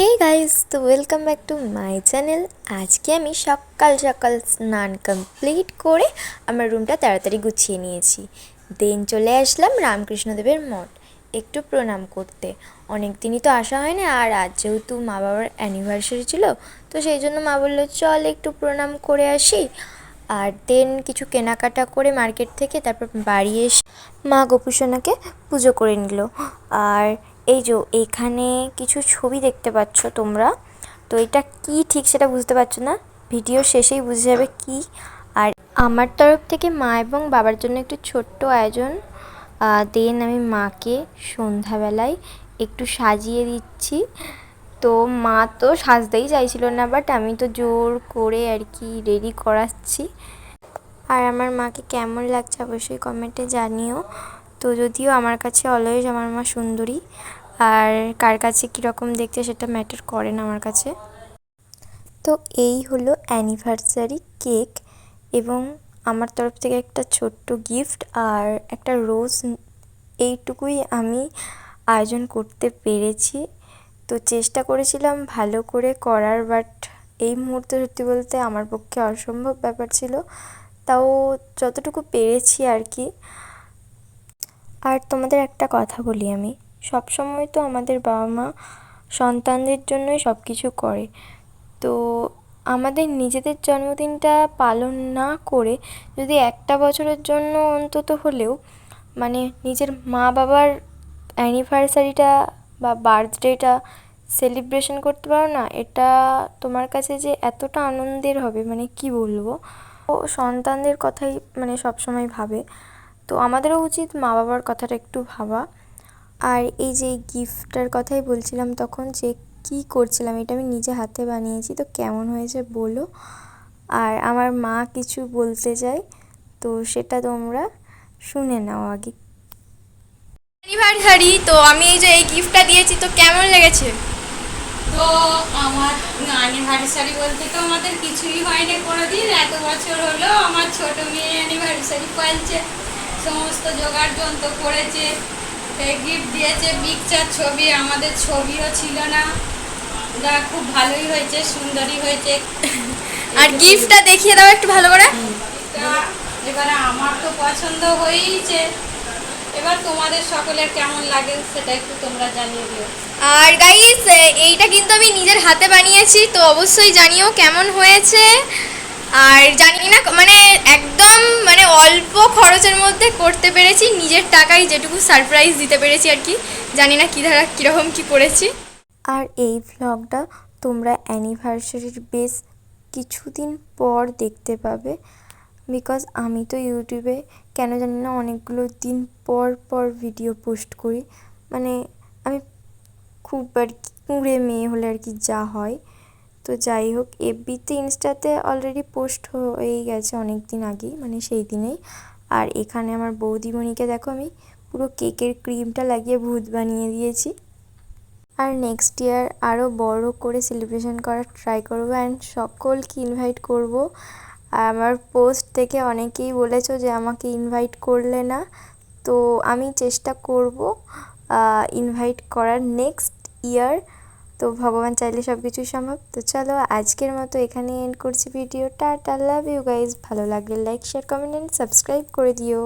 হে guys তো welcome back to my channel আজকে আমি সকাল সকাল স্নান কমপ্লিট করে আমার রুমটা তাড়াতাড়ি গুছিয়ে নিয়েছি। দেন চলে আসলাম রামকৃষ্ণদেবের মঠ, একটু প্রণাম করতে। অনেক দিনই তো আসা হয় না আর আজ যেহেতু মা বাবার অ্যানিভার্সারি ছিল, তো সেই জন্য মা বলল, চল একটু প্রণাম করে আসি। আর দেন কিছু কেনাকাটা করে মার্কেট থেকে তারপর বাড়ি এসে মা গোপুসোনাকে পুজো করে নিল। আর এই যে এখানে কিছু ছবি দেখতে পাচ্ছ তোমরা। তো এটা কি ঠিক সেটা বুঝতে পারছ না? ভিডিও শেষেই বুঝে যাবে কি। আর আমার তরফ থেকে মা এবং বাবার জন্য একটু ছোট্ট আয়োজন দেন আমি মাকে সন্ধ্যাবেলায় একটু সাজিয়ে দিচ্ছি। তো মা তো সাজতেই চাইছিল না বাট আমি তো জোর করে আর কি রেডি করাচ্ছি। আর আমার মাকে কেমন লাগছে অবশ্যই কমেন্টে জানিও। তো যদিও আমার কাছে অলওয়েজ আমার মা সুন্দরী আর কার কাছে কীরকম দেখতে সেটা ম্যাটার করে না আমার কাছে। তো এই হলো অ্যানিভার্সারি কেক এবং আমার তরফ থেকে একটা ছোট্ট গিফট আর একটা রোজ এইটুকুই আমি আয়োজন করতে পেরেছি। তো চেষ্টা করেছিলাম ভালো করে করার বাট এই মুহূর্তে সত্যি বলতে আমার পক্ষে অসম্ভব ব্যাপার ছিল। তাও যতটুকু পেরেছি আর কি। আর তোমাদের একটা কথা বলি আমি। সব সময় তো আমাদের বাবা মা সন্তানদের জন্যই সব কিছু করে। তো আমাদের নিজেদের জন্মদিনটা পালন না করে যদি একটা বছরের জন্য অন্তত হলেও মানে নিজের মা বাবার অ্যানিভার্সারিটা বা বার্থডেটা সেলিব্রেশন করতে পারো না, এটা তোমার কাছে যে এতটা আনন্দের হবে মানে কি বলব? ও সন্তানদের কথাই মানে সবসময় ভাবে। তো আমাদেরও উচিত মা বাবার কথাটা একটু ভাবা। আর এই যে গিফটটার কথাই বলছিলাম তখন যে কি করছিলাম এটা আমি নিজে হাতে বানিয়েছি তো কেমন হয়েছে বলো? আর আমার মা কিছু বলতে চায় তো সেটা তোমরা শুনে নাও আগে। অ্যানিভার্সারি তো আমি এই যে এই গিফটটা দিয়েছি তো কেমন লেগেছে? তো আমার অ্যানিভার্সারি বলতে তো আমাদের কিছুই হয়নি কোনোদিন এত বছর হলো আমার ছোট মেয়ে অ্যানিভার্সারি পালছে সমস্ত জোগাড় যন্ত্র করেছে গিফট দিয়েছে পিকচার ছবি আমাদের ছবিও ছিল না। যা খুব ভালোই হয়েছে সুন্দরই হয়েছে। আর গিফটটা দেখিয়ে দাও একটু ভালো করে। এবারে আমার তো পছন্দ হয়েইছে। এবার তোমাদের সকলের কেমন লাগে সেটা একটু তোমরা জানিয়ে দিও। আর গাইস এইটা কিন্তু আমি নিজের হাতে বানিয়েছি তো অবশ্যই জানিও কেমন হয়েছে। আর জানি না মানে একদম মানে অল্প খরচের মধ্যে করতে পেরেছি। নিজের টাকায় যেটুকু সারপ্রাইজ দিতে পেরেছি আর কি। জানি না কী ধারা, কীরকম কী করেছি। আর এই ভ্লগটা তোমরা অ্যানিভার্সারির বেশ কিছুদিন পর দেখতে পাবে। বিকজ আমি তো ইউটিউবে কেন জানি না অনেকগুলো দিন পর পর ভিডিও পোস্ট করি। মানে আমি খুব আর কি কুঁড়ে মেয়ে হলে আর কি যা হয়। তো যাই হোক, এফবিতে, ইনস্টাতে অলরেডি পোস্ট হয়েই গেছে অনেক দিন আগেই মানে সেই দিনেই। আর এখানে আমার বৌদিমণিকে দেখো আমি পুরো কেকের ক্রিমটা লাগিয়ে ভূত বানিয়ে দিয়েছি। আর নেক্সট ইয়ার আরও বড় করে সেলিব্রেশন করার ট্রাই করব অ্যান্ড সকলকে ইনভাইট করব। আমার পোস্ট থেকে অনেকেই বলেছ যে আমাকে ইনভাইট করলে না, তো আমি চেষ্টা করব ইনভাইট করার নেক্সট ইয়ার তো ভগবান চাইলে সব কিছুই সম্ভব। তো চলো আজকের মতো এখানে এন্ড করছি ভিডিওটা টাটা লাভ ইউ গাইজ ভালো লাগলে like share comment and subscribe করে দিও।